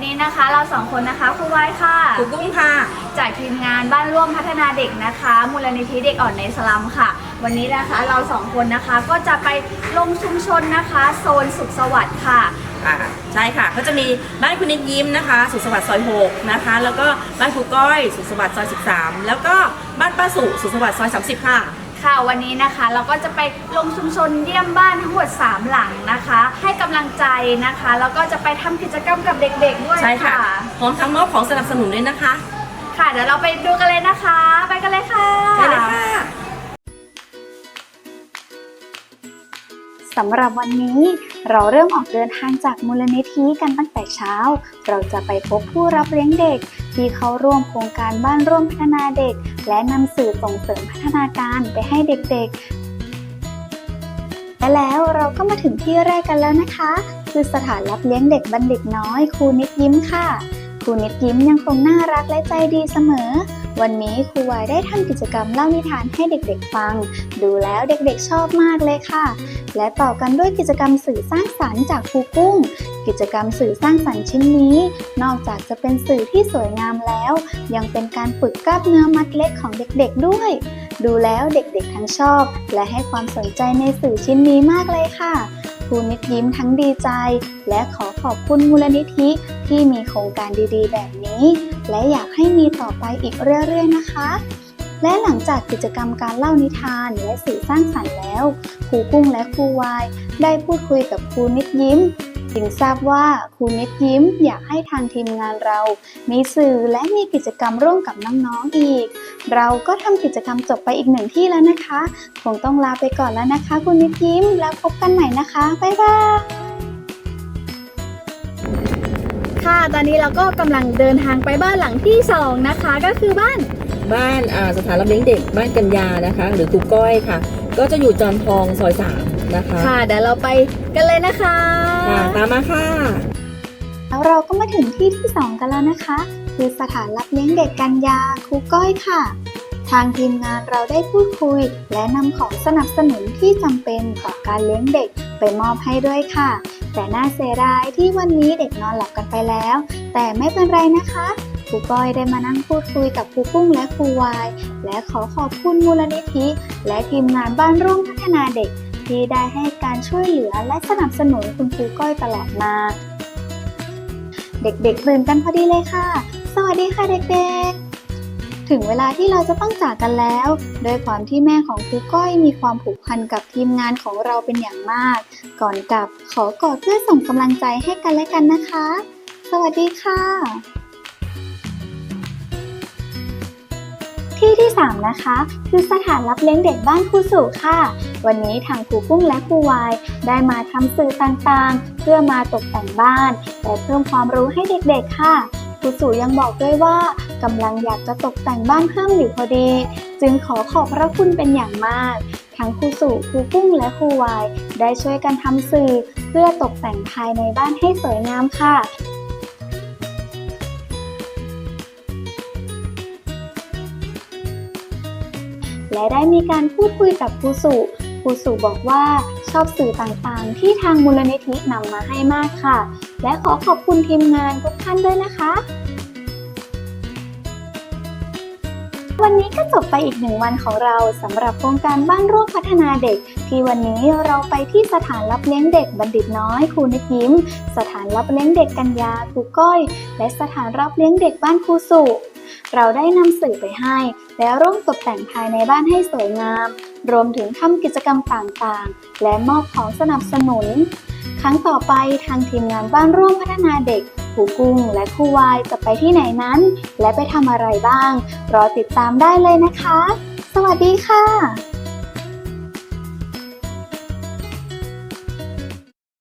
วันนี้นะคะ เราสองคนนะคะครูไว้ค่ะ ครูกุ้งค่ะ จากทีมงานบ้านร่วมพัฒนาเด็กนะคะ มูลนิธิเด็กอ่อนในสลัมค่ะ วันนี้นะคะเราสองคนนะคะก็จะไปลงชุมชนนะคะ โซนสุขสวัสดิ์ค่ะอ่าใช่ค่ะก็จะมีบ้านคุณนิดยิ้มนะคะ สุขสวัสดิ์ซอย6นะคะ แล้วก็บ้านครูก้อย สุขสวัสดิ์ซอย 13 แล้วก็บ้านป้าสุ สุขสวัสดิ์ซอย 30 ค่ะ ค่ะ วันนี้นะคะเราก็จะไปลงชุมชนเยี่ยมบ้านทั้งหมด 3 หลังนะคะ ให้กำลังใจนะคะ แล้วก็จะไปทำกิจกรรมกับเด็กๆด้วยใช่ค่ะพร้อมทั้งมอบของสนับสนุนด้วยนะคะค่ะเดี๋ยวเราไปดูกันเลยนะคะ ไปกันเลยค่ะ ไปเลยค่ะ สำหรับวันนี้ เราเริ่มออกเดินทางจากมูลนิธิกันตั้งแต่เช้า เราจะไปพบผู้รับเลี้ยงเด็ก ที่เขาร่วมโครงการบ้านร่วมพัฒนาเด็ก และนำสื่อส่งเสริมพัฒนาการไปให้เด็กๆ และแล้วเราก็มาถึงที่แรกกันแล้วนะคะ คือสถานรับเลี้ยงเด็กบัณฑิตน้อยครูนิดยิ้มค่ะ ครูนิดยิ้มยังคงน่ารักและใจดีเสมอ วันนี้ครูวายได้ทำกิจกรรมเล่านิทานให้เด็กๆฟัง ดูแล้วเด็กๆชอบมากเลยค่ะ และต่อกันด้วยกิจกรรมสื่อสร้างสรรค์จากครูกุ้ง กิจกรรมสื่อสร้างสรรค์ชิ้นนี้ นอกจากจะเป็นสื่อที่สวยงามแล้ว ยังเป็นการฝึกกล้ามเนื้อมัดเล็กของเด็กๆด้วย ดูแล้วเด็กๆทั้งชอบ และให้ความสนใจในสื่อชิ้นนี้มากเลยค่ะ รูนิดยิ้มทั้งดีใจ และขอขอบคุณมูลนิธิที่มีโครงการดีๆ แบบนี้ และอยากให้มีต่อไปอีกเรื่อยๆนะคะ และหลังจากกิจกรรมการเล่านิทานและสื่อสร้างสรรค์แล้วครูกุ้งและครูวายได้พูดคุยกับครูนิดยิ้ม จึงทราบว่าครูนิดยิ้มอยากให้ทางทีมงานเรา มีสื่อและมีกิจกรรมร่วมกับน้องๆอีก เราก็ทำกิจกรรมจบไปอีกหนึ่งที่แล้วนะคะ คงต้องลาไปก่อนแล้วนะคะคุณนิดยิ้มแล้วพบกันใหม่นะคะ บ๊ายบายค่ะ ตอนนี้เราก็กำลังเดินทางไปบ้านหลังที่สองนะคะ ก็คือบ้านบ้านอ่าสถานรับเลี้ยงเด็กบ้านกัญญานะคะ หรือครูก้อยค่ะ ก็จะอยู่จอมทองซอย3 นะคะ ค่ะเดี๋ยวเราไปกันเลยนะคะค่ะตามมาค่ะ แล้วเราก็มาถึงที่ที่ 2 กันแล้วนะคะ คือสถานรับเลี้ยงเด็กกันยาครูก้อยค่ะ ทางทีมงานเราได้พูดคุย และนำของสนับสนุนที่จำเป็นต่อการเลี้ยงเด็กไปมอบให้ด้วยค่ะ แต่น่าเสียดายที่วันนี้เด็กนอนหลับกันไปแล้ว แต่ไม่เป็นไรนะคะครูก้อยได้มานั่งพูดคุยกับครูกุ้งและครูวาย และขอขอบคุณมูลนิธิ และทีมงานบ้านร่วมพัฒนาเด็ก ที่ได้ให้การช่วยเหลือและสนับสนุนคุณครูก้อยตลอดมา เด็กๆตื่นกันพอดีเลยค่ะ สวัสดีค่ะเด็กๆถึงเวลาที่เราจะต้องจากกันแล้ว โดยความที่แม่ของครูก้อยมีความผูกพันกับทีมงานของเราเป็นอย่างมาก ก่อนกลับขอกอดเพื่อส่งกำลังใจให้กันและกันนะคะ สวัสดีค่ะ ที่ที่ 3 นะคะ คือสถานรับเลี้ยงเด็กบ้านครูสุค่ะ วันนี้ทางครูกุ้งและครูวาย ได้มาทำสื่อต่างๆ เพื่อมาตกแต่งบ้านและเพิ่มความรู้ให้เด็กๆค่ะครูสุยังบอกด้วยว่ากำลังอยากจะตกแต่งบ้านเพิ่มอยู่พอดี จึงขอขอบพระคุณเป็นอย่างมาก ทั้งครูสุครูกุ้งและครูวาย ได้ช่วยกันทำสื่อเพื่อตกแต่งภายในบ้านให้สวยงามค่ะ และได้มีการพูดคุยกับครูสุครูสุบอกว่าชอบสื่อต่างๆ ที่ทางมูลนิธินำมาให้มากค่ะ และขอขอบคุณทีมงานทุกท่านด้วยนะคะ วันนี้ก็จบไปอีกหนึ่งวันของเราสำหรับโครงการบ้านร่วมพัฒนาเด็ก ที่วันนี้เราไปที่สถานรับเลี้ยงเด็กบัณฑิตน้อยครูนิดยิ้ม สถานรับเลี้ยงเด็กกัญญาครูก้อย และสถานรับเลี้ยงเด็กบ้านครูสุ เราได้นำสื่อไปให้ และร่วมตกแต่งภายในบ้านให้สวยงาม รวมถึงทำกิจกรรมต่างๆ และมอบของสนับสนุน ครั้งต่อไปทางทีมงานบ้านร่วมพัฒนาเด็กผูกุ้งและคู่วายจะไปที่ไหนนั้น และไปทำอะไรบ้าง รอติดตามได้เลยนะคะ สวัสดีค่ะ